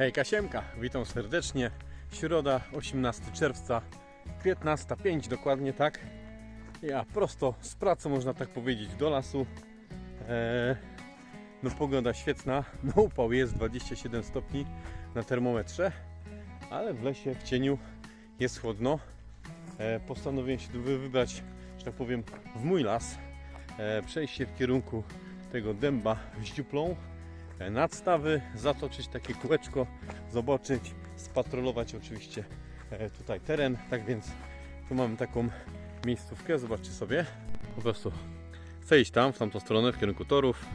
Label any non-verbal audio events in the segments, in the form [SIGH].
Hej Kasiemka, witam serdecznie. Środa, 18 czerwca, 15.05 dokładnie tak. Ja prosto z pracy, można tak powiedzieć, do lasu. Eee, no pogoda świetna, no upał jest 27 stopni na termometrze, ale w lesie, w cieniu jest chłodno. Eee, postanowiłem się wybrać, że tak powiem, w mój las. Eee, przejść się w kierunku tego dęba z dziuplą nadstawy, zatoczyć takie kółeczko, zobaczyć, spatrolować oczywiście e, tutaj teren. Tak więc tu mamy taką miejscówkę, zobaczcie sobie. Po prostu chcę iść tam, w tamtą stronę, w kierunku torów,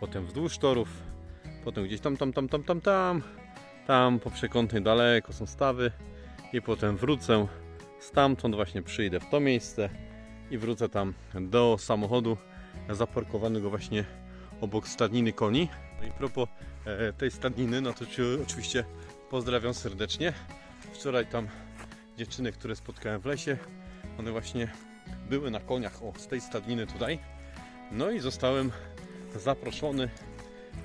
potem wzdłuż torów, potem gdzieś tam, tam, tam, tam, tam, tam, tam po przekątnej daleko są stawy i potem wrócę stamtąd właśnie przyjdę w to miejsce i wrócę tam do samochodu zaparkowanego właśnie obok stadniny koni. No i propos e, tej stadniny, no to Cię oczywiście pozdrawiam serdecznie. Wczoraj tam dziewczyny, które spotkałem w lesie, one właśnie były na koniach o, z tej stadniny tutaj. No i zostałem zaproszony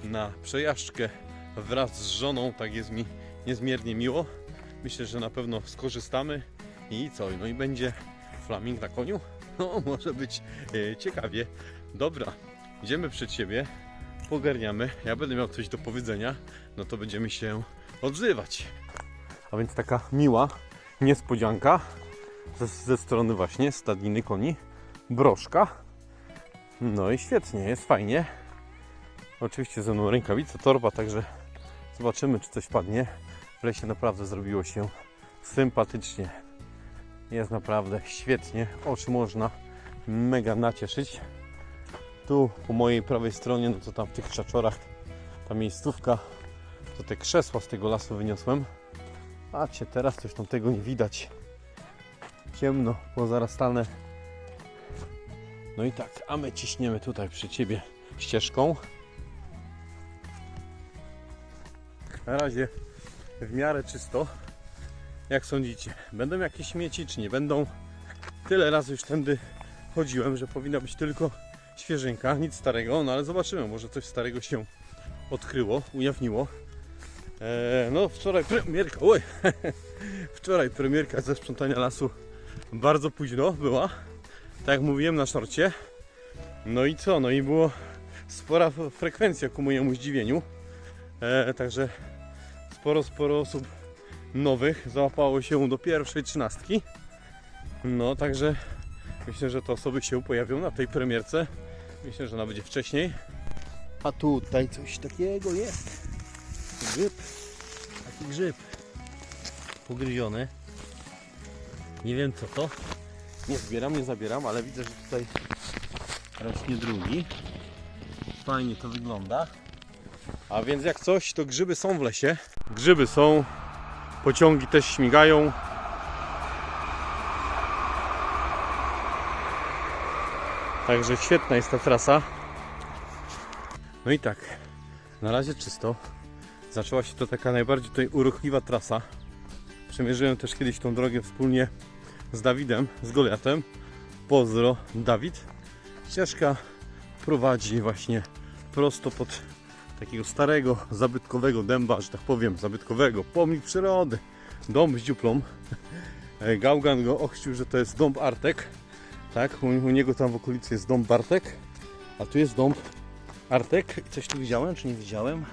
na przejażdżkę wraz z żoną, tak jest mi niezmiernie miło. Myślę, że na pewno skorzystamy i co? No i będzie flaming na koniu? [LAUGHS] No, może być e, ciekawie. Dobra, idziemy przed siebie, pogarniamy. Ja będę miał coś do powiedzenia, no to będziemy się odzywać. A więc taka miła niespodzianka ze, ze strony właśnie stadniny koni. Broszka. No i świetnie, jest fajnie. Oczywiście ze mną rękawice, torba, także zobaczymy, czy coś padnie. W lesie naprawdę zrobiło się sympatycznie. Jest naprawdę świetnie. Oczy można mega nacieszyć. Tu po mojej prawej stronie, no to tam w tych krzaczorach, ta miejscówka, to te krzesła z tego lasu wyniosłem. Patrzcie, teraz coś tam tego nie widać. Ciemno, pozarastane. No i tak, a my ciśniemy tutaj przy Ciebie ścieżką. Na razie w miarę czysto. Jak sądzicie? Będą jakieś śmieci czy nie będą? Tyle razy już tędy chodziłem, że powinna być tylko świeżynka, nic starego, no ale zobaczymy, może coś starego się odkryło, ujawniło. Eee, no wczoraj premierka, oj, [LAUGHS] wczoraj premierka ze sprzątania lasu bardzo późno była, tak jak mówiłem na szorcie. No i co, no i było spora frekwencja ku mojemu zdziwieniu, eee, także sporo, sporo osób nowych załapało się do pierwszej trzynastki. No także myślę, że te osoby się pojawią na tej premierce. Myślę, że ona będzie wcześniej. A tutaj coś takiego jest. Grzyb. Taki grzyb. Pogryziony. Nie wiem co to. Nie zbieram, nie zabieram, ale widzę, że tutaj rośnie drugi. Fajnie to wygląda. A więc jak coś, to grzyby są w lesie. Grzyby są, pociągi też śmigają. Także świetna jest ta trasa. No i tak, na razie czysto. Zaczęła się to taka najbardziej tutaj uruchliwa trasa. Przemierzyłem też kiedyś tą drogę wspólnie z Dawidem, z Goliatem. Pozdro, Dawid. Ścieżka prowadzi właśnie prosto pod takiego starego, zabytkowego dęba, że tak powiem, zabytkowego. Pomnik przyrody. Dom z dziuplą. [LAUGHS] Gaugan go ochrzcił, że to jest dąb Artek. Tak, u, u niego tam w okolicy jest dom Bartek, a tu jest dom Artek. Coś tu widziałem, czy nie widziałem?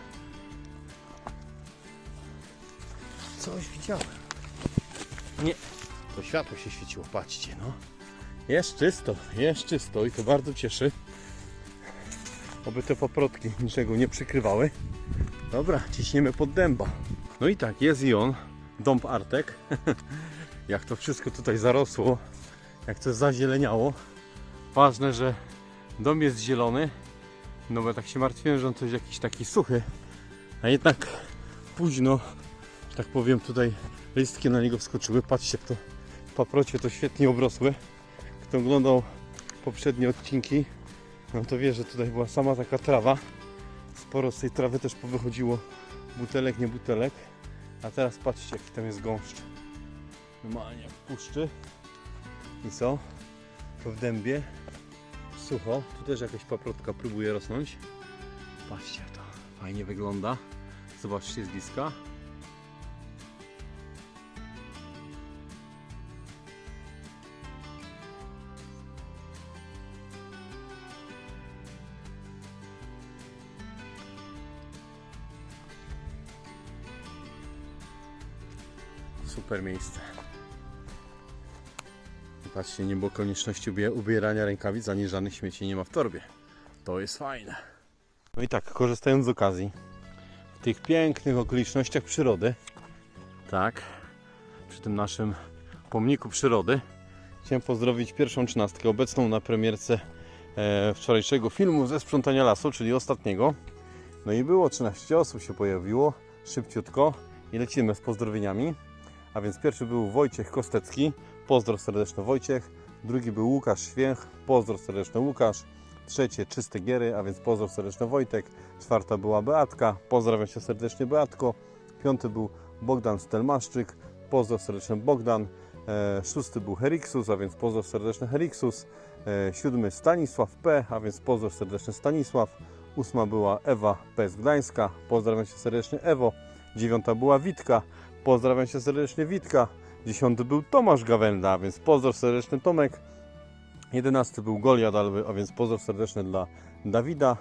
Coś widziałem. Nie, to światło się świeciło, patrzcie, no. Jest czysto, jest czysto i to bardzo cieszy. Oby te paprotki niczego nie przykrywały. Dobra, ciśniemy pod dęba. No i tak, jest i on, dąb Artek. [LAUGHS] Jak to wszystko tutaj zarosło, jak to zazieleniało. Ważne, że dom jest zielony, no bo tak się martwiłem, że on coś jakiś taki suchy, a jednak późno, że tak powiem, tutaj listki na niego wskoczyły. Patrzcie, to paprocie to świetnie obrosły. Kto oglądał poprzednie odcinki, no to wie, że tutaj była sama taka trawa. Sporo z tej trawy też powychodziło butelek, nie butelek. A teraz patrzcie, jaki tam jest gąszcz. Normalnie w puszczy. I co? To w dębie sucho. Tu też jakaś paprotka próbuje rosnąć. Patrzcie to. Fajnie wygląda. Zobaczcie z bliska. Super miejsce. Patrzcie, nie było konieczności ubie- ubierania rękawic, ani żadnych śmieci nie ma w torbie. To jest fajne. No i tak, korzystając z okazji, w tych pięknych okolicznościach przyrody, tak, przy tym naszym pomniku przyrody, chciałem pozdrowić pierwszą trzynastkę, obecną na premierce e, wczorajszego filmu ze sprzątania lasu, czyli ostatniego. No i było 13 osób się pojawiło, szybciutko i lecimy z pozdrowieniami. A więc pierwszy był Wojciech Kostecki, pozdrow serdeczny Wojciech. Drugi był Łukasz Święch, pozdrow serdeczny Łukasz. Trzecie Czyste Giery, a więc pozdrow serdeczny Wojtek. Czwarta była Beatka, pozdrawiam Cię serdecznie Beatko. Piąty był Bogdan Stelmaszczyk, pozdrow serdeczny Bogdan. E, szósty był Heriksus, a więc pozdrow serdeczny Heriksus. E, siódmy Stanisław P, a więc pozdrow serdeczny Stanisław. Ósma była Ewa P z Gdańska, pozdrawiam Cię serdecznie Ewo. Dziewiąta była Witka, pozdrawiam Cię serdecznie Witka. Dziesiąty był Tomasz Gawenda, więc pozdrow serdeczny Tomek. Jedenasty był Goliat, a więc pozdrow serdeczny dla Dawida.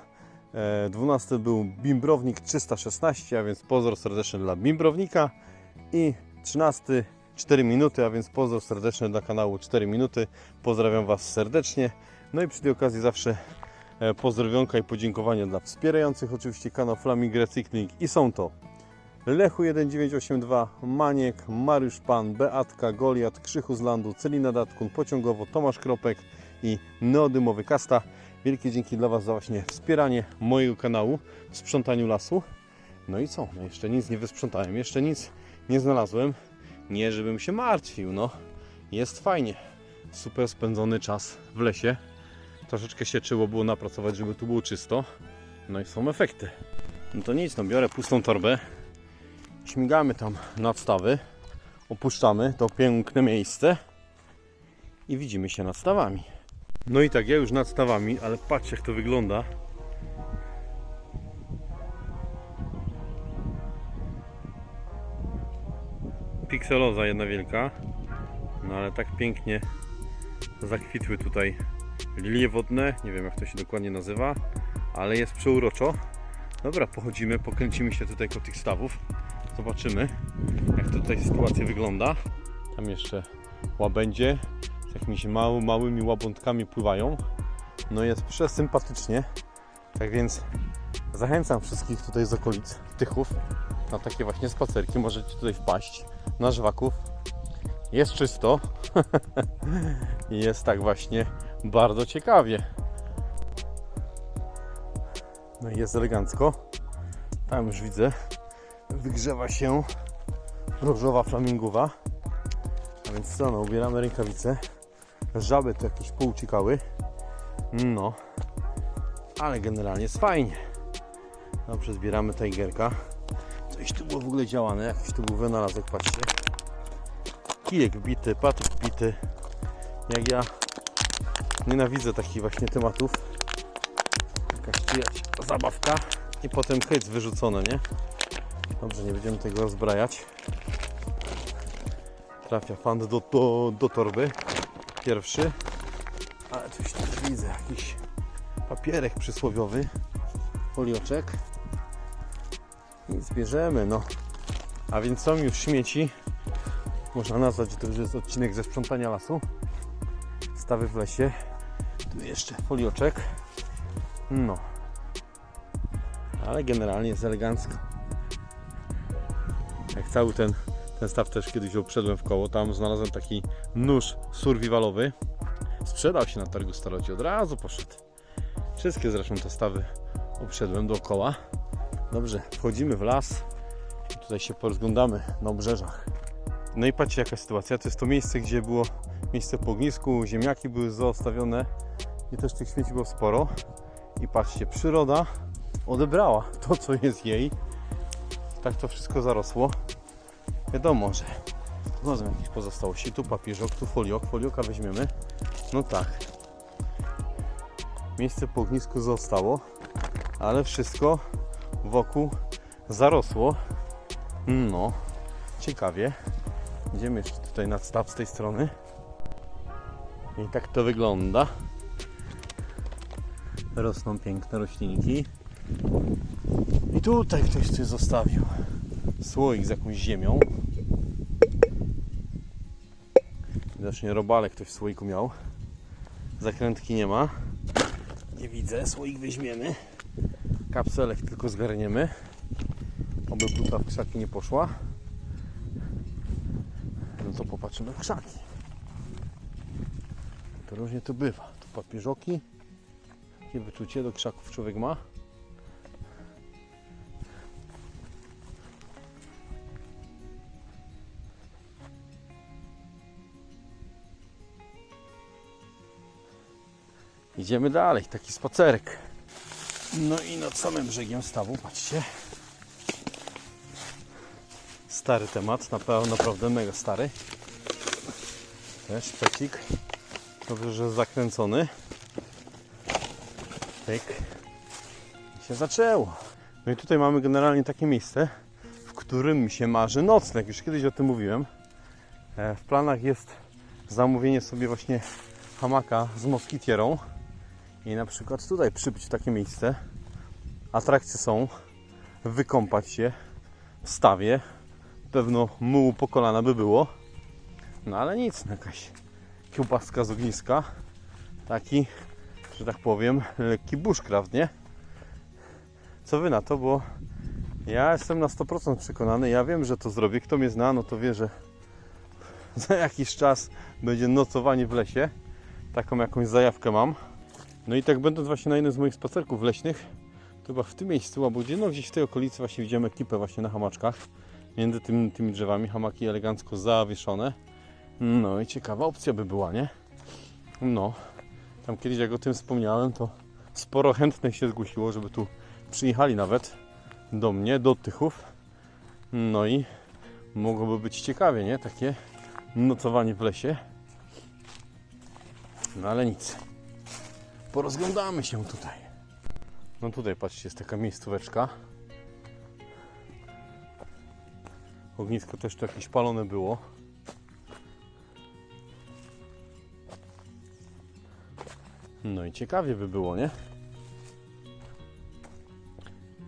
E, Dwunasty był Bimbrownik 316, a więc pozdrow serdeczny dla Bimbrownika. I trzynasty 4 minuty, a więc pozdrow serdeczny dla kanału 4 minuty. Pozdrawiam Was serdecznie. No i przy tej okazji zawsze e, pozdrowionka i podziękowania dla wspierających oczywiście kanał Flaming Recykling i są to Lechu 1982, Maniek, Mariusz Pan, Beatka, Goliat, Krzychu z Landu, Celina Datkun, Pociągowo, Tomasz Kropek i Neodymowy Kasta. Wielkie dzięki dla Was za właśnie wspieranie mojego kanału w sprzątaniu lasu. No i co? No jeszcze nic nie wysprzątałem, jeszcze nic nie znalazłem. Nie, żebym się martwił, no. Jest fajnie. Super spędzony czas w lesie. Troszeczkę się trzeba było napracować, żeby tu było czysto. No i są efekty. No to nic, no biorę pustą torbę. Śmigamy tam nad stawy. Opuszczamy to piękne miejsce. I widzimy się nad stawami. No i tak, ja już nad stawami, ale patrzcie jak to wygląda. Pikseloza jedna wielka. No ale tak pięknie zakwitły tutaj lilie wodne. Nie wiem jak to się dokładnie nazywa, ale jest przeuroczo. Dobra, pochodzimy, pokręcimy się tutaj koło tych stawów. Zobaczymy jak tutaj sytuacja wygląda. Tam jeszcze łabędzie z jakimiś mały, małymi łabątkami pływają. No jest przesympatycznie. Tak więc zachęcam wszystkich tutaj z okolic Tychów na takie właśnie spacerki. Możecie tutaj wpaść na żwaków. Jest czysto [LAUGHS] i jest tak właśnie bardzo ciekawie. No i jest elegancko. Tam już widzę, wygrzewa się różowa flamingowa. A więc co, no, ubieramy rękawice. Żaby tu jakieś pouciekały. No, ale generalnie jest fajnie. Dobrze, zbieramy tigerka. Coś tu było w ogóle działane, jakiś tu był wynalazek, patrzcie. Kijek bity, patyk bity. Jak ja nienawidzę takich właśnie tematów. Jakaś zabawka i potem hejt wyrzucone, nie? Dobrze, nie będziemy tego rozbrajać. Trafia fan do, do, do torby. Pierwszy. Ale coś tu widzę, jakiś papierek przysłowiowy. Folioczek. I zbierzemy, no. A więc są już śmieci. Można nazwać, że to już jest odcinek ze sprzątania lasu. Stawy w lesie. Tu jeszcze folioczek. No. Ale generalnie jest elegancko. Jak cały ten, ten staw też kiedyś obszedłem w koło, tam znalazłem taki nóż survivalowy. Sprzedał się na targu staroci, od razu poszedł. Wszystkie zresztą te stawy obszedłem dookoła. Dobrze, wchodzimy w las tutaj się porozglądamy na obrzeżach. No i patrzcie jaka sytuacja, to jest to miejsce, gdzie było miejsce po ognisku, ziemniaki były zostawione i też tych śmieci było sporo. I patrzcie, przyroda odebrała to, co jest jej. Tak to wszystko zarosło. Wiadomo, że znalazłem jakieś pozostałości. Tu papieżok, tu foliok. Folioka weźmiemy. No tak. Miejsce po ognisku zostało, ale wszystko wokół zarosło. No, ciekawie. Idziemy jeszcze tutaj na staw z tej strony. I tak to wygląda. Rosną piękne roślinki. I tutaj ktoś coś zostawił. Słoik z jakąś ziemią. Widocznie robale ktoś w słoiku miał. Zakrętki nie ma. Nie widzę, słoik weźmiemy. Kapselek tylko zgarniemy. Oby buta w krzaki nie poszła. No to popatrzymy w krzaki. To różnie to bywa. Tu papieżoki. Jakie wyczucie do krzaków człowiek ma. Idziemy dalej, taki spacerek. No i nad samym brzegiem stawu, patrzcie. Stary temat, naprawdę, naprawdę mega stary. Też pecik. Dobrze, że zakręcony. Pyk. I się zaczęło. No i tutaj mamy generalnie takie miejsce, w którym się marzy nocleg. Już kiedyś o tym mówiłem. E, W planach jest zamówienie sobie właśnie hamaka z moskitierą i na przykład tutaj przybyć w takie miejsce. Atrakcje są, wykąpać się w stawie. Pewno mułu po kolana by było. No ale nic, jakaś kiełbaska z ogniska. Taki, że tak powiem, lekki bushcraft, nie? Co wy na to, bo ja jestem na 100% przekonany, ja wiem, że to zrobię. Kto mnie zna, no to wie, że za jakiś czas będzie nocowanie w lesie. Taką jakąś zajawkę mam. No i tak będąc właśnie na jednym z moich spacerków leśnych, to chyba w tym miejscu, albo gdzie, no gdzieś w tej okolicy właśnie widziałem ekipę właśnie na hamaczkach. Między tymi, tymi drzewami, hamaki elegancko zawieszone. No i ciekawa opcja by była, nie? No, tam kiedyś jak o tym wspomniałem, to sporo chętnych się zgłosiło, żeby tu przyjechali nawet do mnie, do Tychów. No i mogłoby być ciekawie, nie? Takie nocowanie w lesie. No ale nic. Porozglądamy się tutaj. No tutaj patrzcie, jest taka miejscóweczka. Ognisko też tu jakieś palone było. No i ciekawie by było, nie?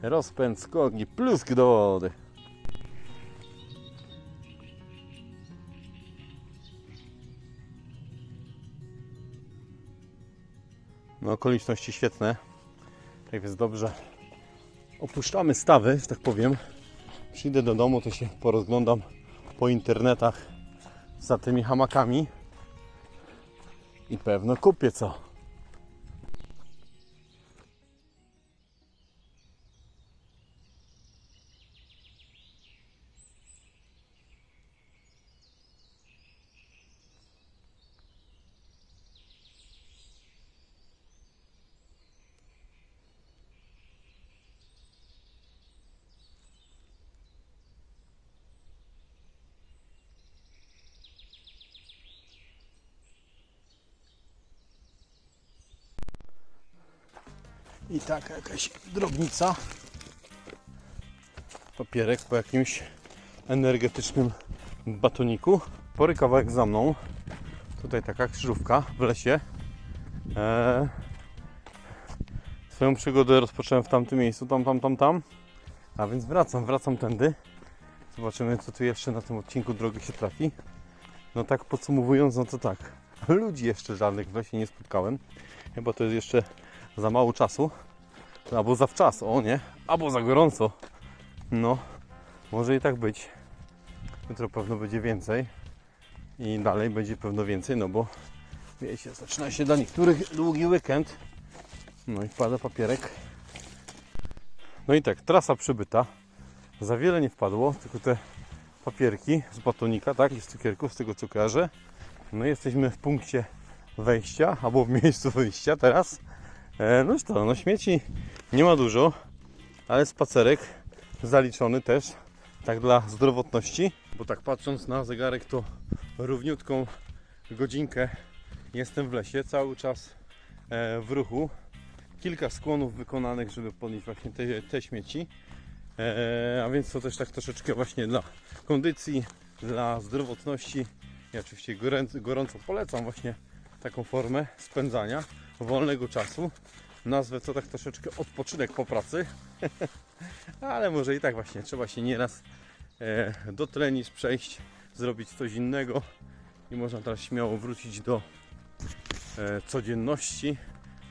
Rozpęd skogi, plusk do wody. No okoliczności świetne. Tak więc dobrze. Opuszczamy stawy, że tak powiem. Przyjdę do domu, to się porozglądam po internetach za tymi hamakami. I pewno kupię co. I taka jakaś drobnica. Papierek po jakimś energetycznym batoniku. Pory kawałek za mną. Tutaj taka krzyżówka w lesie. Eee, swoją przygodę rozpocząłem w tamtym miejscu, tam, tam, tam, tam. A więc wracam, wracam tędy. Zobaczymy, co tu jeszcze na tym odcinku drogi się trafi. No tak podsumowując, no to tak. Ludzi jeszcze żadnych w lesie nie spotkałem. Chyba to jest jeszcze za mało czasu, albo za wczas, o nie, albo za gorąco. No, może i tak być. Jutro pewno będzie więcej i dalej będzie pewno więcej, no bo wiecie, zaczyna się dla niektórych długi weekend. No i wpada papierek. No i tak, trasa przybyta. Za wiele nie wpadło, tylko te papierki z batonika, tak, i z cukierków, z tego co kojarzę. No jesteśmy w punkcie wejścia, albo w miejscu wyjścia teraz. E, no to, no śmieci nie ma dużo, ale spacerek zaliczony też, tak dla zdrowotności. Bo tak patrząc na zegarek, to równiutką godzinkę jestem w lesie, cały czas e, w ruchu. Kilka skłonów wykonanych, żeby podnieść właśnie te, te śmieci. E, a więc to też tak troszeczkę właśnie dla kondycji, dla zdrowotności. I oczywiście goręco, gorąco polecam właśnie taką formę spędzania wolnego czasu. Nazwę to tak troszeczkę odpoczynek po pracy. [LAUGHS] Ale może i tak właśnie trzeba się nieraz e, dotlenić, przejść, zrobić coś innego i można teraz śmiało wrócić do e, codzienności.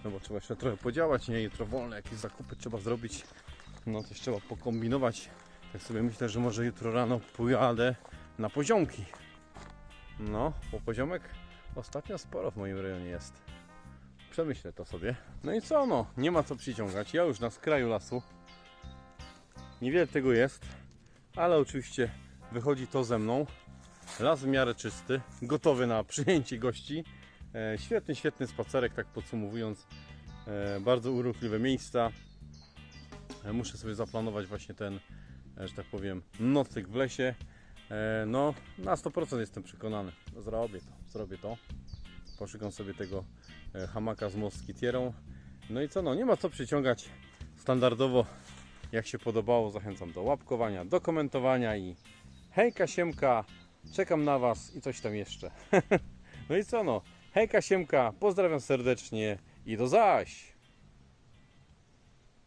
No bo trzeba jeszcze trochę podziałać, nie? Jutro wolne, jakieś zakupy trzeba zrobić. No coś trzeba pokombinować. Tak sobie myślę, że może jutro rano pojadę na poziomki. No, bo poziomek ostatnio sporo w moim rejonie jest. Przemyślę to sobie. No i co no, nie ma co przyciągać. Ja już na skraju lasu. Niewiele tego jest, ale oczywiście wychodzi to ze mną. Las w miarę czysty, gotowy na [LAUGHS] przyjęcie gości. E, świetny, świetny spacerek, tak podsumowując. E, bardzo urokliwe miejsca. E, muszę sobie zaplanować właśnie ten, e, że tak powiem, nocleg w lesie. E, no, na 100% jestem przekonany. Zrobię to, zrobię to. Poszukam sobie tego e, hamaka z moskitierą. No i co, no, nie ma co przyciągać. Standardowo, jak się podobało, zachęcam do łapkowania, do komentowania i hejka, siemka, czekam na Was i coś tam jeszcze. [LAUGHS] no i co, no, hejka, siemka, pozdrawiam serdecznie i do zaś!